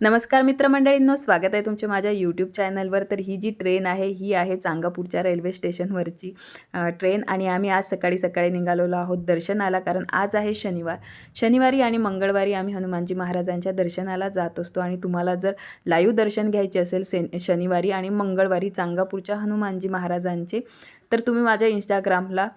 नमस्कार मित्रमंडळींनो स्वागत आहे तुमचे माझ्या यूट्यूब चॅनलवर तर ही जी ट्रेन आहे ही आहे चांगापूरच्या रेल्वे स्टेशनवरची ट्रेन आणि आम्ही आज सकाळी सकाळी निघालेलो आहोत दर्शनाला कारण आज आहे शनिवार. शनिवारी आणि मंगळवारी आम्ही हनुमानजी महाराजांच्या दर्शनाला जात असतो. आणि तुम्हाला जर लाईव्ह दर्शन घ्यायचे असेल से शनिवारी आणि मंगळवारी चांगापूरच्या हनुमानजी महाराजांचे तर तुम्ही माझ्या इंस्टाग्रामला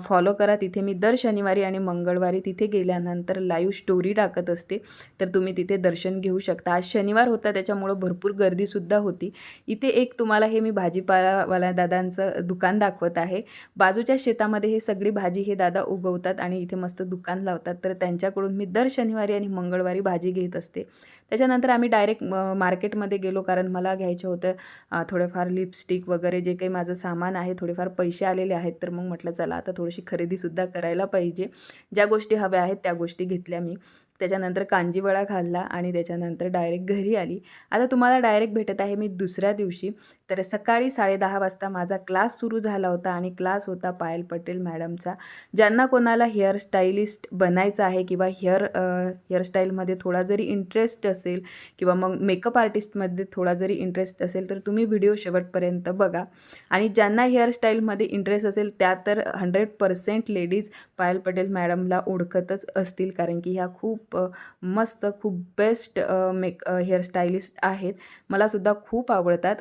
फॉलो करा. तिथे मी दर शनिवारी आणि मंगळवारी तिथे गेल्यानंतर लाईव्ह स्टोरी टाकत असते. तर तुम्ही तिथे दर्शन घेऊ शकता. आज शनिवार होता त्याच्यामुळं भरपूर गर्दीसुद्धा होती. इथे एक तुम्हाला हे मी भाजीपालावाला दादांचं दुकान दाखवत आहे. बाजूच्या शेतामध्ये हे सगळी भाजी हे दादा उगवतात आणि इथे मस्त दुकान लावतात. तर त्यांच्याकडून मी दर शनिवारी आणि मंगळवारी भाजी घेत असते. त्याच्यानंतर आम्ही डायरेक्ट मार्केटमध्ये गेलो कारण मला घ्यायचं होतं थोडंफार थोडेफार लिपस्टिक वगैरे जे काही माझं सामान आहे थोडेफार पैसे आलेले आहेत तर मग म्हटलं चला आता थोडीशी खरेदीसुद्धा करायला पाहिजे. ज्या गोष्टी हव्या आहेत त्या गोष्टी घेतल्या मी. त्याच्यानंतर कांजीवडा खाल्ला आणि त्याच्यानंतर डायरेक्ट घरी आली. आता तुम्हाला डायरेक्ट भेटत आहे मी दुसऱ्या दिवशी. तर सकाळी साडेदहा वाजता माझा क्लास सुरू झाला होता आणि क्लास होता पायल पटेल मॅडमचा ज्यांना कोणाला हेअरस्टाईलिस्ट बनायचं आहे किंवा हेअर हेअरस्टाईलमध्ये थोडा जरी इंटरेस्ट असेल किंवा मग मेकअप आर्टिस्टमध्ये थोडा जरी इंटरेस्ट असेल तर तुम्ही व्हिडिओ शेवटपर्यंत बघा. आणि ज्यांना हेअरस्टाईलमध्ये इंटरेस्ट असेल त्या तर hundred percent ladies Payal Patel मॅडमला ओळखतच असतील कारण की ह्या खूप अ, मस्त खूप बेस्ट मेक हेअरस्टायलिस्ट आहेत. मलासुद्धा खूप आवडतात.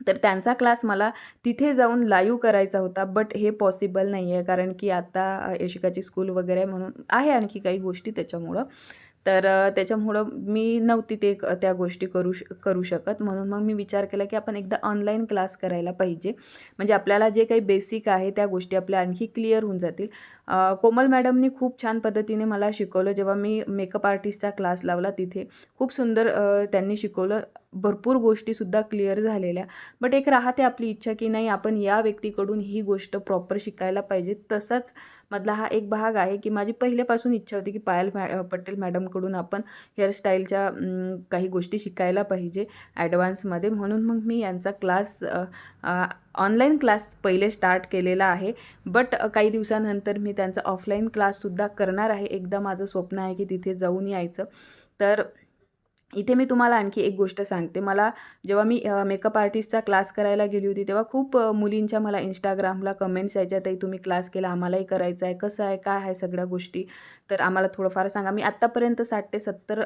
तर त्यांचा क्लास मला तिथे जाऊन लाईव्ह करायचा होता बट हे पॉसिबल नाही आहे कारण की आता यशिकाची स्कूल वगैरे आहे म्हणून आहे आणखी काही गोष्टी त्याच्यामुळं. तर त्याच्यामुळं मी नव्हती ते त्या गोष्टी करू श करू शकत. म्हणून मग मी विचार केला की आपण एकदा ऑनलाईन क्लास करायला पाहिजे. म्हणजे आपल्याला जे काही बेसिक आहे त्या गोष्टी आपल्या आणखी क्लिअर होऊन जातील. कोमल मॅडमनी खूप छान पद्धतीने मला शिकवलं. जेव्हा मी मेकअप आर्टिस्टचा क्लास लावला तिथे खूप सुंदर त्यांनी शिकवलं. भरपूर गोष्टीसुद्धा क्लिअर झालेल्या. बट एक राहते आपली इच्छा की नाही आपण या व्यक्तीकडून ही गोष्ट प्रॉपर शिकायला पाहिजे. तसाच मधला हा एक भाग आहे की माझी पहिल्यापासून इच्छा होती की पायल मॅ पटेल मॅडमकडून आपण हेअरस्टाईलच्या काही गोष्टी शिकायला पाहिजे ॲडव्हान्समध्ये म्हणून मग मी यांचा क्लास ऑनलाईन क्लास पहिले स्टार्ट केलेला आहे. बट काही दिवसानंतर मी त्यांचा ऑफलाईन क्लाससुद्धा करणार आहे. एकदा माझं स्वप्न आहे की तिथे जाऊन यायचं. तर इथे मी तुम्हाला आणखी एक गोष्ट सांगते. मला जेव्हा मी मेकअप आर्टिस्टचा क्लास करायला गेली होती तेव्हा खूप मुलींच्या मला इंस्टाग्रामला कमेंट्स यायच्या ताई तुम्ही क्लास केला आम्हालाही करायचं आहे कसं आहे काय आहे सगळ्या गोष्टी? तर आम्हाला थोडंफार सांगा. मी आत्तापर्यंत साठ ते सत्तर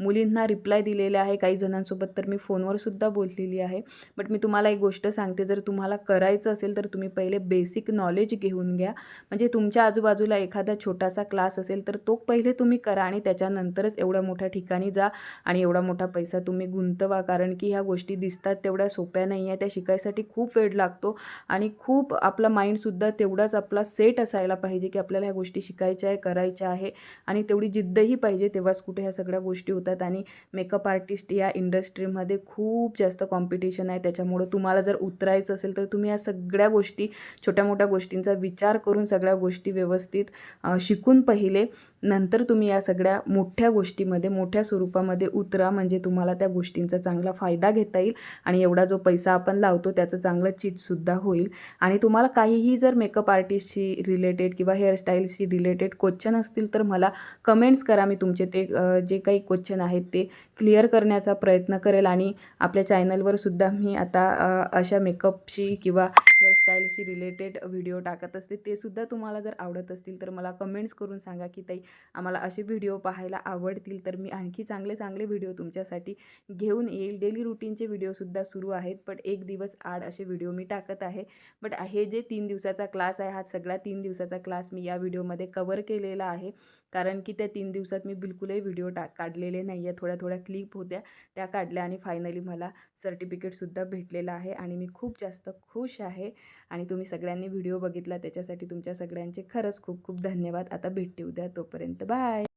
मुलींना रिप्लाय दिलेले आहे. काही जणांसोबत तर मी फोनवर सुद्धा बोललेली आहे. बट मी तुम्हाला एक गोष्ट सांगते. जर तुम्हाला करायचं असेल तर तुम्ही पहिले बेसिक नॉलेज घेऊन घ्या. म्हणजे तुमच्या आजूबाजूला एखादा छोटासा क्लास असेल तर तो पहिले तुम्ही करा आणि त्याच्यानंतरच एवढ्या मोठ्या ठिकाणी जा आणि एवढा मोठा पैसा तुम्ही गुंतवा कारण की ह्या गोष्टी दिसतात तेवढ्या सोप्या नाही आहे त्या शिकायसाठी खूप वेळ लागतो आणि खूप आपला माइंडसुद्धा तेवढाच आपला सेट असायला पाहिजे की आपल्याला ह्या गोष्टी शिकायच्या आहे करायच्या आहे आणि तेवढी जिद्दही पाहिजे तेव्हाच कुठे ह्या सगळ्या गोष्टी होतात. आणि मेकअप आर्टिस्ट या इंडस्ट्रीमध्ये खूप जास्त कॉम्पिटिशन आहे. त्याच्यामुळं तुम्हाला जर उतरायचं असेल तर तुम्ही या सगळ्या गोष्टी छोट्या मोठ्या गोष्टींचा विचार करून सगळ्या गोष्टी व्यवस्थित शिकून पहिले. नंतर तुम्ही या सगळ्या मोठ्या गोष्टीमध्ये मोठ्या स्वरूपामध्ये उतरा म्हणजे तुम्हाला त्या गोष्टींचा चांगला फायदा घेता येईल आणि एवढा जो पैसा आपण लावतो त्याचं चांगलं चितसुद्धा होईल. आणि तुम्हाला काहीही जर मेकअप आर्टिस्टशी रिलेटेड किंवा हेअरस्टाईलशी रिलेटेड क्वेश्चन असतील तर मला कमेंट्स करा. मी तुमचे ते जे काही क्वेश्चन आहेत ते क्लिअर करण्याचा प्रयत्न करेल आणि आपल्या चॅनलवर सुद्धा मी आता अशा मेकअपशी किंवा हेअरस्टाईलशी रिलेटेड व्हिडिओ टाकत असते ते सुद्धा तुम्हाला जर आवडत असतील तर मला कमेंट्स करून सांगा की ताई आम्हाला असे व्हिडिओ पाहायला आवडतील तर मी आणखी चांगले चांगले व्हिडिओ तुमच्यासाठी घेऊन येईल. डेली रुटीनचे व्हिडिओसुद्धा सुरू आहेत बट एक दिवस आड असे व्हिडिओ मी टाकत आहे. बट हे जे तीन दिवसाचा क्लास आहे हा सगळा तीन दिवसाचा क्लास मी या व्हिडिओमध्ये कवर केलेला आहे. कारण की त्या तीन दिवसात मी बिलकुलही व्हिडिओ टा काढलेले नाही आहे थोड्या थोड्या क्लिप होत्या त्या काढल्या आणि फायनली मला सर्टिफिकेटसुद्धा भेटलेलं आहे आणि मी खूप जास्त खुश आहे. आणि तुम्ही सगळ्यांनी व्हिडिओ बघितला त्याच्यासाठी तुमच्या सगळ्यांचे खरंच खूप खूप धन्यवाद. आता भेटते उद्या तोपर्यंत बाय